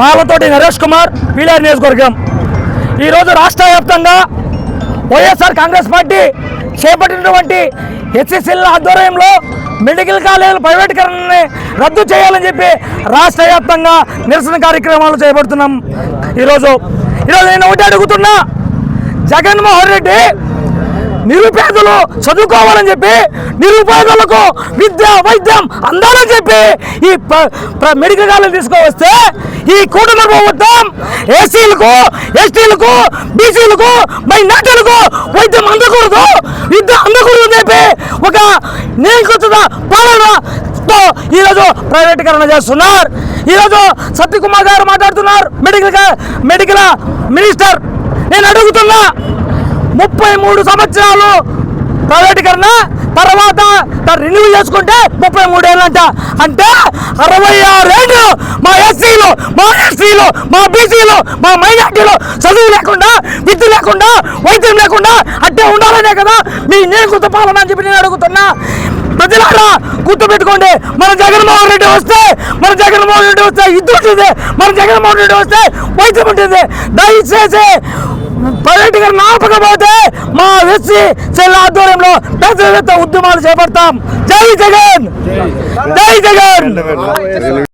మావతోటి నరేష్ కుమార్ పీలేరు నియోజకవర్గం. ఈరోజు రాష్ట్ర వ్యాప్తంగా వైఎస్ఆర్ కాంగ్రెస్ పార్టీ చేపట్టినటువంటి హెచ్సిసిల ఆధ్వర్యంలో మెడికల్ కాలేజీల ప్రైవేటీకరణని రద్దు చేయాలని చెప్పి రాష్ట్ర వ్యాప్తంగా నిరసన కార్యక్రమాలు చేపడుతున్నాం. ఈరోజు ఈరోజు నేను ఒకటి అడుగుతున్నా. జగన్మోహన్ రెడ్డి నిరుపేదలు చదువుకోవాలని చెప్పి నిరుపేదలకు విద్య వైద్యం అందాలని చెప్పి ఈ మెడికల్ కాలేజ్ తీసుకువస్తే ఈ కూటమి ప్రభుత్వం ఎస్సీలకు ఎస్టీలకు బీసీలకు మైనార్టీలకు వైద్యం అందకూడదు విద్య అందకూడదు అని చెప్పి ఒక నియంకృత పాలనతో ఈరోజు ప్రైవేటీకరణ చేస్తున్నారు. ఈరోజు సత్యకుమార్ గారు మాట్లాడుతున్నారు మెడికల్ మెడికల్ మినిస్టర్. నేను అడుగుతున్నా ముప్పై మూడు సంవత్సరాలు ప్రైవేటీకరణ తర్వాత రిన్యూ చేసుకుంటే ముప్పై మూడేళ్ళంట. అంటే అరవై ఆరేళ్ళు మా ఎస్సీలు మా ఎస్సీలు మా బీసీలు మా మైనార్టీలు చదువు లేకుండా విద్య లేకుండా వైద్యం లేకుండా అట్టే ఉండాలనే కదా మీ నేను గుర్తు పాలన అని చెప్పి నేను అడుగుతున్నా. ప్రజలారా గుర్తుపెట్టుకోండి. మన జగన్మోహన్ రెడ్డి వస్తే మన జగన్మోహన్ రెడ్డి వస్తే ఇద్దరు ఉంటుంది. మన జగన్మోహన్ రెడ్డి వస్తే వైద్యం ఉంటుంది. దయచేసి పర్యటకరణ ఆపకపోతే మా ఎస్సీ సెల్ ఆధ్వర్యంలో పెద్ద ఉద్యమాలు చేపడతాం. జై జగన్! జై జగన్!